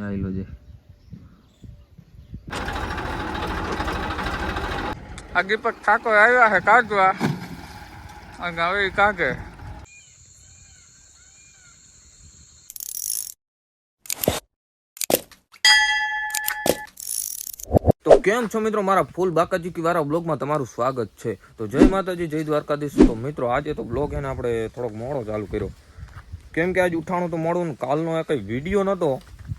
આવેલો છે. આ દીપક ઠાકોર આવ્યા છે કાઢવા અને હવે તો કેમ છો મિત્રો? મારા ફૂલ બાકાજી કી વાળા બ્લોગમાં તમારું સ્વાગત છે. તો જય માતાજી જય દ્વારકાધીશ. તો મિત્રો આજે તો બ્લોગ એને આપણે થોડોક મોડો ચાલુ કર્યો. કેમ કે આજે ઉઠાણું તો મોડું ને કાલનો કંઈ વીડિયો નહોતો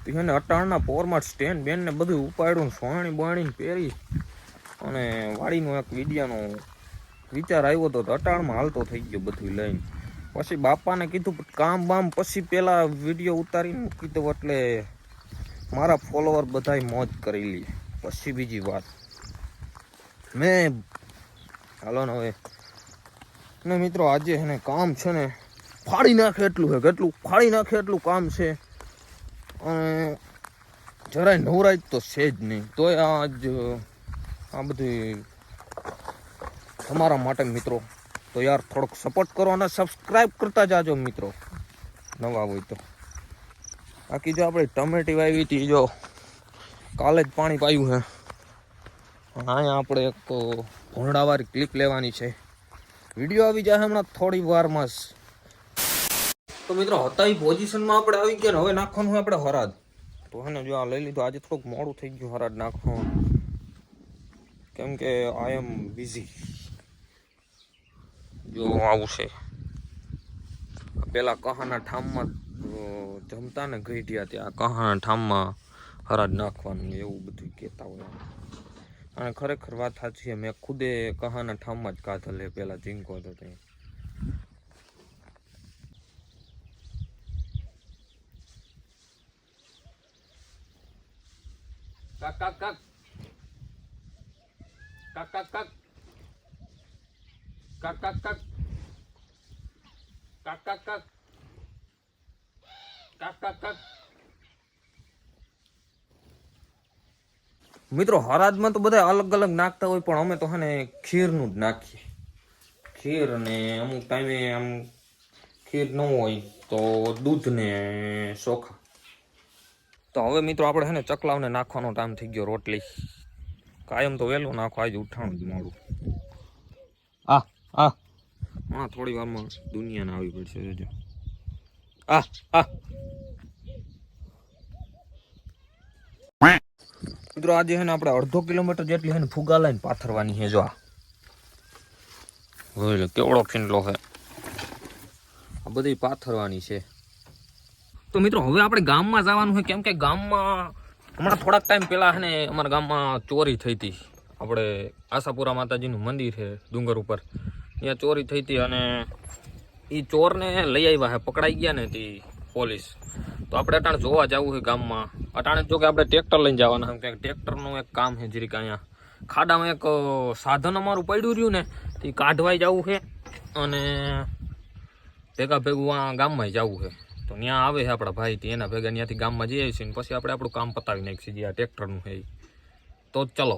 એને અટાણના પોરમાં સ્ટેન્ડ બેન ને બધું ઉપાડ્યું સોણી બોણી પહેરી. અને વાડીનો એક વિડિયાનો વિચાર આવ્યો હતો અટાણમાં હાલતો થઈ ગયો બધું લઈને. પછી બાપાને કીધું કામ બામ પછી પેલા વીડિયો ઉતારીને કીધું એટલે મારા ફોલોવર બધાય મોજ કરી લે. પછી બીજી વાત. મેં હાલો ને હવે. ને મિત્રો આજે એને કામ છે ને, ફાડી નાખે એટલું છે કેટલું ફાડી નાખે એટલું કામ છે. જરાય નવરાય તો છે જ નહીં. તોય આજ આ બધી તમારા માટે મિત્રો તો યાર થોડોક સપોર્ટ કરો અને સબસ્ક્રાઈબ કરતા જાજો મિત્રો. નવા હોય તો. બાકી જો આપણે ટમેટી વાવી હતી, જો કાલે જ પાણી પાયું છે અહીંયા આપણે એક ભોંડાવાળી ક્લિપ લેવાની છે. વીડિયો આવી જાય હમણાં થોડી વારમાં જ. તો મિત્રો હતા એ પોઝિશનમાં આપણે આવી ગયા હવે નાખવાનું આપણે હરાદ તો હે ને, જો આ લઈ લીધું, આજે થોડુંક મોડું થઈ ગયું હરાદ નાખવાનું. કેમ કે આઈ એમ બિઝી જો આવું છે. પેલા કહાના ઠામમાં જમતા ને ગઈઢિયા ત્યાં કહાના ઠામમાં હરાજ નાખવાનું એવું બધું કહેતા હોય અને ખરેખર વાત સાચી છે, મેં ખુદે કહાના ઠામમાં જ કાધલ પેલા જીંકો હતો ત્યાં. કાક કાક કાક કાક કાક કાક કાક કાક કાક કાક કાક કાક કાક કાક કાક મિત્રો, હરાજમાં તો બધા અલગ અલગ નાખતા હોય, પણ અમે તો હે ને ખીરનું જ નાખીએ. ખીર અને અમુક ટાઈમે આમ ખીર ન હોય તો દૂધ ને ચોખા તો હવે મિત્રો આપણે છે ને ચકલાવને નાખવાનો ટાઈમ થઈ ગયો રોટલી. કાયમ તો વહેલું નાખો, આજે ઉઠાણું જ મારું આ આ. હા, થોડી વારમાં દુનિયાને આવી પડશે, જોજો. આ આ. મિત્રો, આજે છે ને આપણે અડધો કિલોમીટર જેટલી છે ને ફુગા લઈને પાથરવાની છે, જો આ. કેવડો ખીંડલો છે. આ બધી પાથરવાની છે. તો મિત્રો, હવે આપણે ગામમાં જવાનું છે. કેમ કે ગામમાં હમણાં થોડાક ટાઈમ પહેલાં છે ને અમારા ગામમાં ચોરી થઈ હતી. આપણે આશાપુરા માતાજીનું મંદિર છે, ડુંગર ઉપર. ત્યાં ચોરી થઈ હતી અને એ ચોરને લઈ આવ્યા છે. પકડાઈ ગયા ને તે પોલીસ. તો આપણે અટાણે જોવા જવું છે ગામમાં. અટાણે જો કે આપણે ટ્રેક્ટર લઈને જવાના છે. ટ્રેક્ટરનું એક કામ છે જરીક અહીંયા. ખાડામાં એક સાધન અમારું પડ્યું રહ્યું ને, તે કાઢવાય જવું છે અને ભેગા ભેગું આ ગામમાં જવું છે. તો ત્યાં આવે છે આપણા ભાઈ તે, એના ભેગા ત્યાંથી ગામમાં જઈએ છીએ ને પછી આપણે આપણું કામ પતાવી નાખીએ છીએ આ ટ્રેક્ટરનું છે તો ચલો.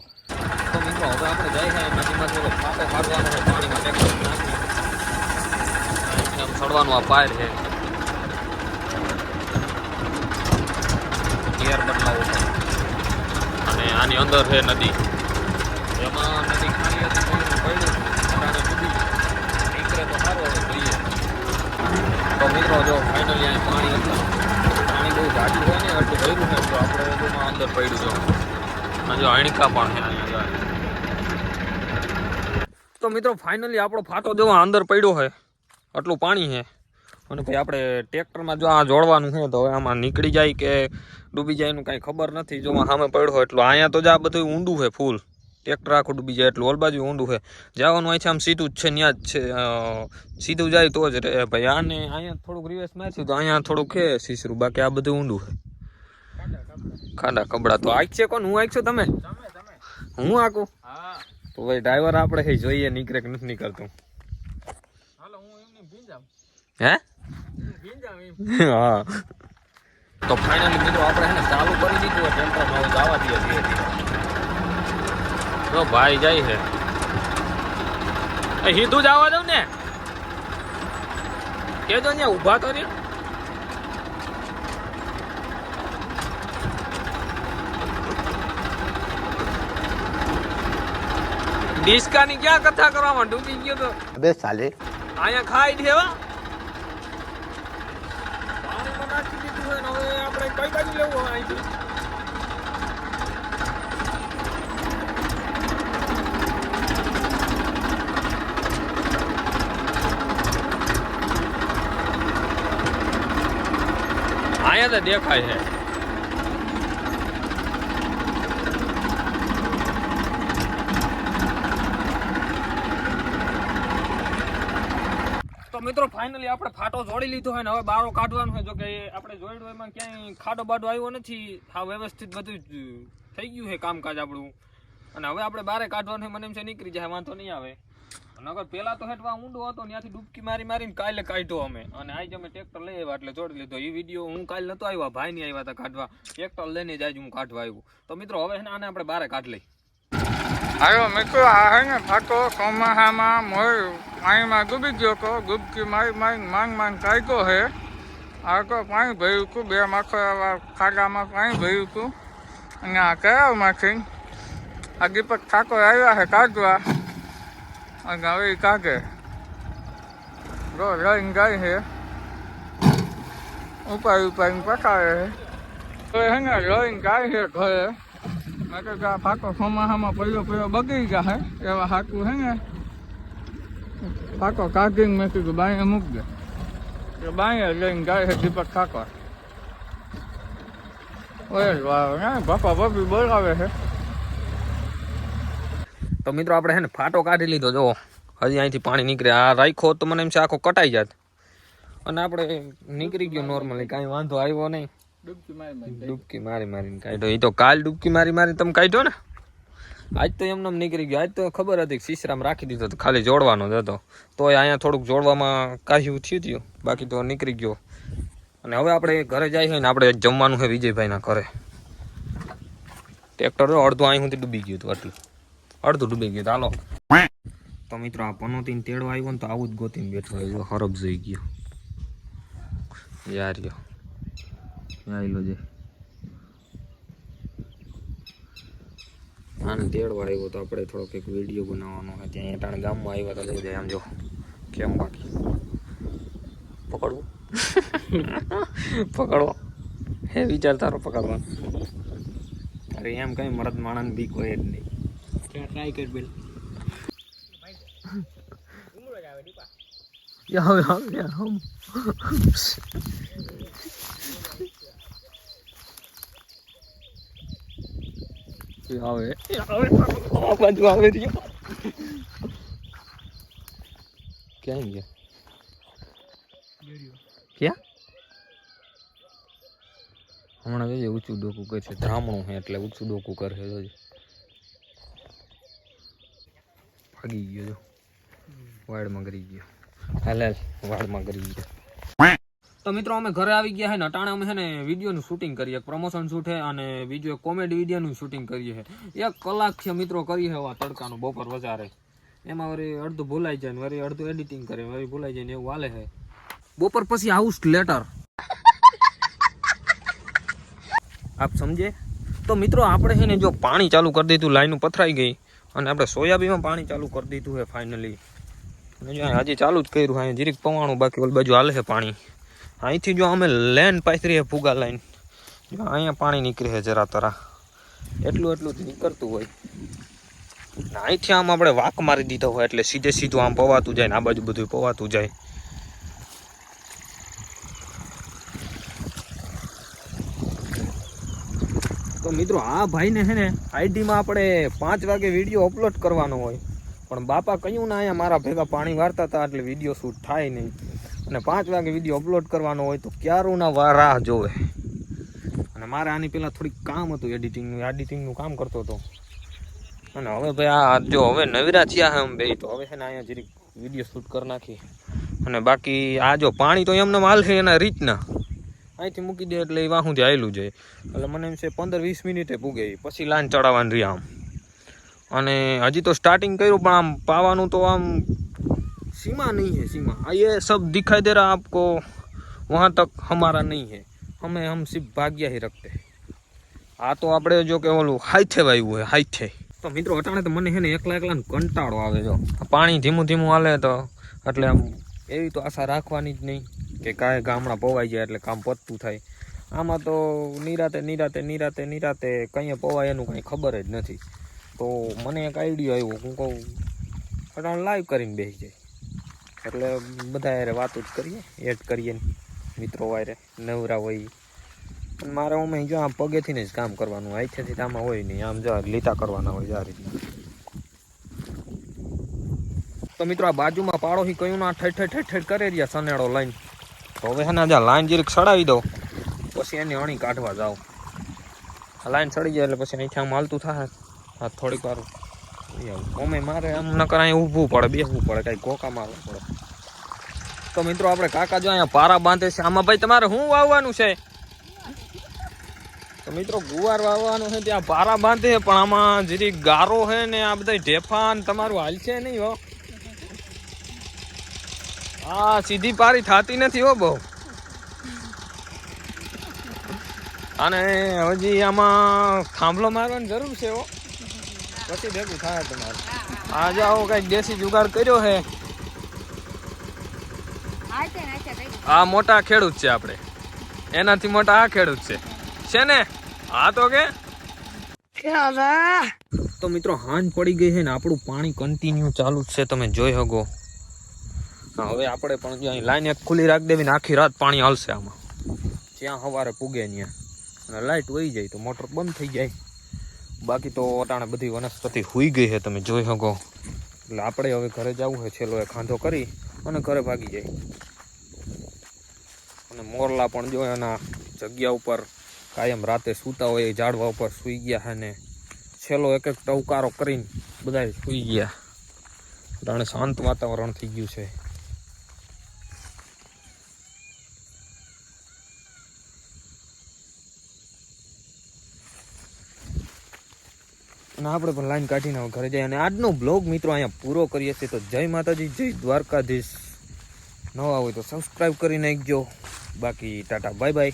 તો મિત્રો, હવે આપણે જઈએ છીએ નદીમાં ઓલો ફાંકો કાઢવાનો છે, પાણીમાં ટ્રેક્ટર નાખી આમ ચડવાનું આ પાયર છે. ગિયર બદલાવો અને આની અંદર છે નદી. એમાં નદી ખાલી હતી પડ્યું નીકળે તો સારું હવે જોઈએ. તો મિત્રો, જો અહીં પાણી પાણી બહુ જાડું હોય ને એટલું ભર્યું હોય તો આપણે એમાં અંદર પડ્યું જો અને જો અણિકા પણ છે અહીંયા. તો મિત્રો ફાઇનલી આપણો ફાટો જો અંદર પડ્યો છે. આટલું પાણી છે. અને ભાઈ આપણે ટ્રેક્ટરમાં જો આ જોડવાનું છે, તો હવે આમાં નીકળી જાય કે ડૂબી જાય એનું કાંઈ ખબર નથી. જો સામે પડ્યો હોય, એટલું અહીંયા તો જ આ બધું ઊંડું છે, ફૂલ. ટ્રેક્ટર આખું ડૂબી જાય એટલું. ઓલ બાજુ ઊંડું છે. જવાનું અહીંથી આમ સીધું જ છે ત્યાં જ છે. સીધું જાય તો જ રે. ભાઈ આને અહીંયા થોડુંક રિવેસ મારશું તો અહીંયા થોડુંક છે સીસરું બાકી આ બધું ઊંડું છે. ખાડા કબડા તો આંખ છે કોણ? હું આઈક છું તમે? હું આકું તો ભાઈ ડ્રાઈવર આપણે જોઈએ નીકળે કે નથી નીકળતું. હે હા? તો ફાઇનલી મિત્રો આપણે ચાલુ કરી દીધું ટેમ્પર હવે જવા દઈએ ધીરે ધીરે. તો ભાઈ જાય છે. સીધું જ આવવા દઉં ને? કે તો અહીંયા ઊભા તો રે ડિસ્કાની ક્યાં કથા કરવામાં ડૂબી ગયો તો? અબે સાલે. અહીંયા ખાઈ દેવા પાણીમાં નાખી હવે આપણે કઈ બાજુ લેવું હોય અહીંથી? અહીંયા તો દેખાય છે. મિત્રો ફાઇનલી આપણે ફાટો જોડી લીધો હોય ને હવે બારો કાઢવાનો છે જો કે આપણે જોઈડો એમાં ક્યાંય ખાડો બાડો આવ્યો નથી. હા, વ્યવસ્થિત બધું થઈ ગયું છે કામકાજ આપણું. અને હવે આપણે બારે કાઢવાનું મને એમ છે નીકળી જાય, વાંધો નહીં આવે. નગર પેલા તો હેઠવા ઊંડો હતો, ત્યાંથી ડૂબકી મારી મારીને કાલે કાઢ્યો અમે. અને આજ અમે ટ્રેક્ટર લઈ આવ્યા એટલે જોડી લીધો. એ વીડિયો હું કાલે નતો આવ્યા ભાઈ નહીં આવ્યા હતા કાઢવા. ટ્રેક્ટર લઈને જ આજે હું કાઢવા આવ્યું. તો મિત્રો, હવે ને આને આપણે બારે કાઢ લઈ. આવ્યો મિત્રો, આ હે ને ફાટો કમાહામાં, મોર, પાણીમાં ડૂબી ગયો તો ડૂબકી મારી મારી માંગ માંગ કાઢ્યો છે આ તો પાણી ભર્યું હતું બે માખો ખાડામાં પાણી ભર્યું હતું અને આ કયા માખી આ દીપક ઠાકોર આવ્યા છે કાઢવા. હવે એ કાઢે જો લઈને જાય છે. ઉપાય ઉપાડીને પકાવે છે. હવે હેને ને રહીને જાય છે ઘરે. મેં કહ્યું આ પાકો ચોમાસામાં પહેલો પહેલો બગડી ગયા હે એવા હાકું હે ને, પાકો કાઢીને મેં કીધું બાંયે મૂક દે. કે બાંયે લઈને ગાય છે દીપક ઠાકોર ઓય વાહ બાપા બાપી બોલાવે છે. તો મિત્રો આપણે છે ને ફાટો કાઢી લીધો જો હજી અહીંથી પાણી નીકળે. આ રાખ્યો તો મને એમ છે આખો કટાઈ જાત. અને આપણે નીકળી ગયો નોર્મલી કાંઈ વાંધો આવ્યો નહીં. ડૂબકી મારી મારી મારી મારીને કાઢ્યો. એ તો કાલ ડૂબકી મારી મારી તમે કાઢ્યો ને? આજ તો એમને નીકળી ગયો. આજ તો ખબર હતી શીશરામ રાખી દીધો તો ખાલી જોડવાનો જ હતો. તોય અહીંયા થોડુંક જોડવામાં કાહ્યું થયું થયું બાકી તો નીકળી ગયો. અને હવે આપણે ઘરે જાય છે ને આપણે જમવાનું છે વિજયભાઈના ઘરે. ટ્રેક્ટર અડધું અહીં સુધી ડૂબી ગયું હતું આટલું. અડધું ડૂબી ગયું. હાલો. તો મિત્રો આ પનોતીને તેડો આવ્યો ને તો આવું જ ગોતીને બેઠો આવ્યો હરબ જઈ ગયો. યાર યો. આયલો જે આને તેડવા આવ્યો તો આપણે થોડોક એક વીડિયો બનાવવાનો હોય. ત્યાં એટાણે ગામમાં આવ્યા તો લઈ જાય આમ જો કેમ બાકી? પકડવું? પકડવો હે વિચાર તારો પકડવાનો. અરે એમ કઈ મરદ માણસ બીક હોય જ નહીં. ટ્રાય કર બેલ ગયા ક્યાં હમણાં જોઈએ ઊંચું ડોકું કરે છે. ધામણું છે એટલે ઊંચું ડોકું કરે જોજે. ભાગી ગયો વાડમાં ગરી ગયો. હાલ હાલ વાડમાં ગરી ગયો. તો મિત્રો, અમે ઘરે આવી ગયા છે ને અટાણે અમે છે ને વિડીયોનું શૂટિંગ કરીએ. પ્રમોશન શૂટ છે અને બીજું એક કોમેડી વિડીયોનું શૂટિંગ કરીએ છે એક કલાક છે મિત્રો કરીએ છે આ તડકાનું બપોર વધારે. એમાં વળી અડધું ભૂલાઈ જાય ને વળી અડધું એડિટિંગ કરે વળી ભૂલાઈ જાય ને એવું હાલે છે બપોર પછી હાઉસ લેટર આપ સમજે? તો મિત્રો, આપણે છે ને જો પાણી ચાલુ કરી દીધું, લાઈનું પથરાઈ ગઈ. અને આપણે સોયાબીનમાં પાણી ચાલુ કરી દીધું છે ફાઇનલી હજી ચાલુ જ કર્યું અહીંયા જીરીક પવાણું બાકી ઓલ બાજુ હાલે છે પાણી. અહીંથી જો અમે લેન પાથરીએ ફુગા લાઈન જો અહીંયા પાણી નીકળે છે જરા તરા. એટલું એટલું જ નીકળતું હોય. અહીંથી આમ આપણે વાક મારી દીધો હોય એટલે સીધે સીધું આમ પવાતું જાય ને આ બાજુ બધું પવાતું જાય. તો મિત્રો, આ ભાઈને છે ને આઈડીમાં આપણે પાંચ વાગે વીડિયો અપલોડ કરવાનો હોય. પણ બાપા કહ્યું ને અહીંયા મારા ભેગા પાણી વારતા હતા એટલે વીડિયો શૂટ થાય નહીં. અને પાંચ વાગે વીડિયો અપલોડ કરવાનો હોય તો ક્યારું ના રાહ જોવે. અને મારે આની પહેલાં થોડીક કામ હતું એડિટિંગનું એડિટિંગનું કામ કરતો હતો. અને હવે ભાઈ આ જો હવે નવીરા થયા હે અમે બે, તો હવે છે ને અહીંયા જરીક વીડિયો શૂટ કરી નાખી. અને બાકી આ જો પાણી તો એમને માલ છે એના રીતના. અહીંથી મૂકી દે એટલે એ વાહુંથી આવેલું જાય એટલે મને એમ છે પંદર વીસ મિનિટે પૂગે ઈ. પછી લાઈન ચડાવવાની રહી આમ અને હજી તો સ્ટાર્ટિંગ કર્યું પણ આમ પાવાનું તો આમ सीमा नहीं है सीमा आ ये सब दिखाई दे रहा आपको वहाँ तक हमारा नहीं है हमें हम सिर्फ भाग्य ही रखते हैं આ તો આપણે જો કે ઓલું હાઈથે વાવ્યું હોય હાઈથે તો મિત્રો અટાણે તો મને છે ને એકલા એકલા કંટાળો આવે જો આ પાણી ધીમું ધીમું હાલે તો એટલે આમ એવી તો આશા રાખવાની જ નહીં કે કાંઈ ગામડા પોવાઈ જાય એટલે કામ પતતું થાય. આમાં તો નિરાતે નિરાતે નિરાતે નિરાતે કંઈ પોવાય એનું કાંઈ ખબર જ નથી. તો મને એક આઈડિયો આવ્યો, હું કહું, અટાણે લાઈવ કરીને બેસી જાય. એટલે બધા યારે વાતો જ કરીએ એડ કરીએ મિત્રો વારે નવરા હોય. પણ મારે અમે જો આમ પગેથીને જ કામ કરવાનું અહીંથી આમાં હોય નહીં, આમ જો લીટા કરવાના હોય, આ રીતના. તો મિત્રો આ બાજુમાં પાડોશી કયું ના ઠેઠ ઠેઠ ઠેઠ કરે રહ્યા સનેડો લાઈન. તો હવે હેને જ્યાં લાઈન જીરીક સડાવી દઉં. પછી એની અણી કાઢવા જાઉં. લાઈન સડી જાય એટલે પછી અહીંથી આમ હાલતું થાય હા થોડીક વાર અમે મારે આમ ન કરાય ઊભું પડે બેસવું પડે, કાંઈ ગોકા મારવું પડે. તો મિત્રો આપણે કાકા જો અહીંયા પારા બાંધે છે. આમાં ભાઈ તમારે શું વાવવાનું છે? તો મિત્રો ગુવાર વાવવાનું છે, ત્યાં પારા બાંધે પણ આમાં જેથી ગારો છે ને આ બધા ઢેફા ને તમારું હાલ છે નહીં હો. હા સીધી પારી થતી નથી હો બહુ. અને હજી આમાં થાંભલો મારવાની જરૂર છે હો. પછી ભેગું થાય તમારે. આ જાઓ કંઈક દેશી જુગાડ કર્યો છે આ મોટા ખેડૂત છે આપણે. એનાથી મોટા આ ખેડૂત છે. છે ને? હા તો કે? તો મિત્રો હાંજ પડી ગઈ છે ને આપણું પાણી કન્ટિન્યુ ચાલુ જ છે. તમે જોઈ શકો. હા હવે આપણે પણ અહીં લાઈન એક ખુલ્લી રાખી દેવી ને આખી રાત પાણી હાલશે આમાં. જ્યાં સવારે પૂગે ત્યાં અને લાઇટ વહી જાય તો મોટર બંધ થઈ જાય. બાકી તો અટાણે બધી વનસ્પતિ હુઈ ગઈ છે, તમે જોઈ શકો. એટલે આપણે હવે ઘરે જવું છે, છેલ્લો એ ખાંધો કરી અને ઘરે ભાગી જાય. અને મોરલા પણ જો એના જગ્યા ઉપર કાયમ રાતે સૂતા હોય, એ ઝાડવા ઉપર સૂઈ ગયા છે ને, છેલ્લો એક એક ટવકારો કરીને બધા સૂઈ ગયા. જાણે શાંત વાતાવરણ થઈ ગયું છે. અને આપણે પણ લાઈન કાઢીને ઘરે જઈએ. અને આજનો બ્લોગ મિત્રો અહીંયા પૂરો કરીએ છીએ. તો જય માતાજી, જય દ્વારકાધીશ. નવા હોય તો સબસ્ક્રાઈબ કરી નાખજો બાકી ટાટા બાય બાય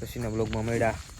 પછીના બ્લોગમાં મળ્યા.